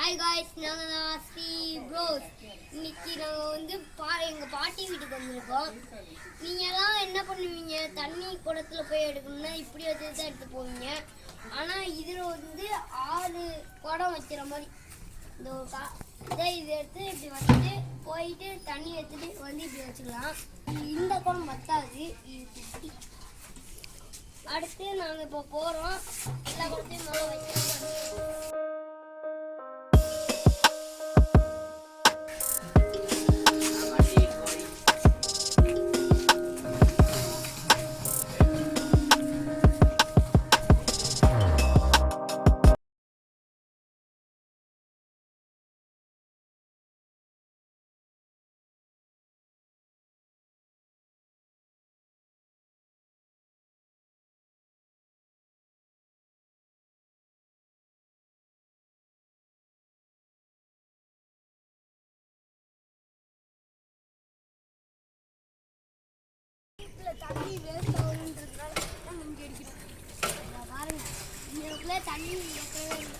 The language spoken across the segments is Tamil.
ஹாய் காய்ஸ் நாங்கள் தான் ஸ்ரீ ப்ரோஸ் இன்னைக்கு நாங்கள் வந்து பா எங்கள் பாட்டி வீட்டுக்கு வந்திருக்கோம். நீங்கள்லாம் என்ன பண்ணுவீங்க? தண்ணி குடத்துல போய் எடுக்கணும்னா இப்படி வச்சு தான் எடுத்து போவீங்க. ஆனால் இதில் வந்து ஆறு குடம் வைக்கிற மாதிரி. இந்த ஒரு கா இதை இது எடுத்து இப்படி வச்சுட்டு போயிட்டு தண்ணி எடுத்துட்டு வந்து இப்படி வச்சுக்கலாம். இந்த குடம் பத்தாது இது அடுத்து நாங்கள் இப்போ போகிறோம் எல்லா குடத்தையும் தண்ணி வேஸ்ட் ஆகுன்றதுனால நம்ம இங்கே அடிக்கிறோம் பாருங்க தண்ணி வைக்கவே இல்லை.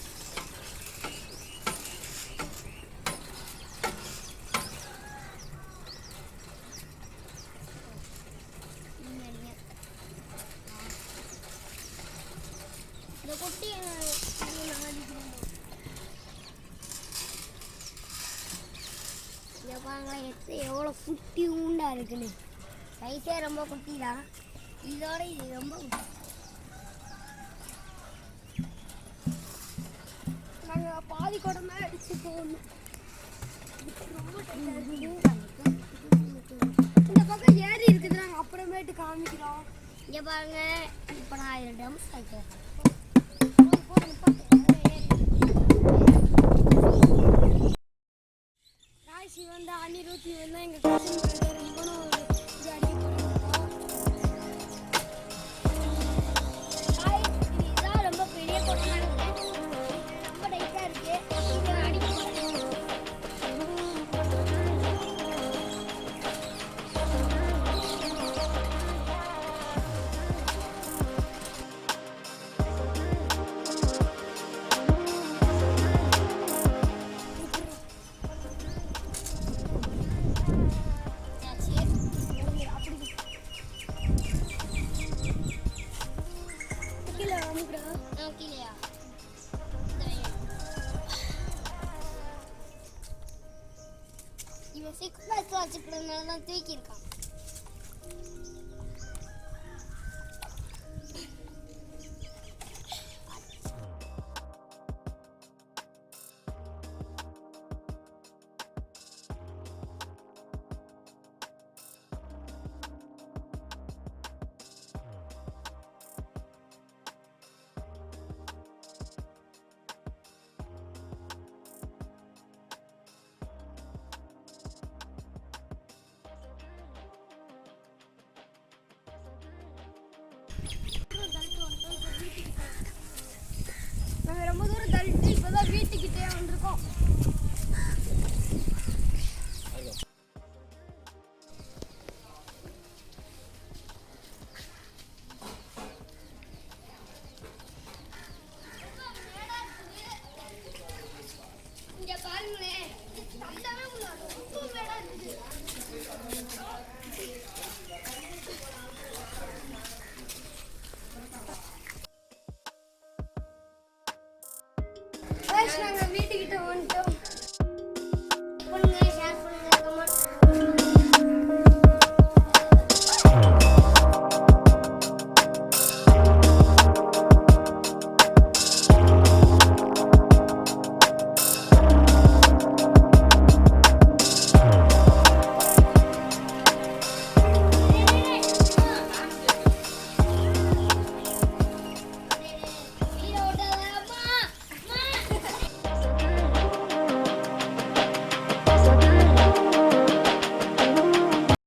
இந்த குட்டி பாருங்களேன் எவ்வளோ குட்டி உண்டா இருக்குன்னு. சைஸே ரொம்ப குட்டி தான் இதோட இது ரொம்ப நாங்கள் பாதி குடமே அடிச்சு போகணும் இந்த பக்கம் ஏறி இருக்குது. நாங்கள் அப்புறமேட்டு காமிக்கிறோம். இங்கே பாருங்க. இப்போ நான் ஆயிரம் டம் சைக்கிள் ராசி வந்து அனிருத்தி வந்து எங்கள் கசின் வச்சுக்கிறதுனால தான் தூக்கியிருக்கான் நாங்கள் ரொம்ப தூரம் தள்ளிட்டு இப்போ தான் வீட்டுக்கிட்டே வந்திருக்கோம்.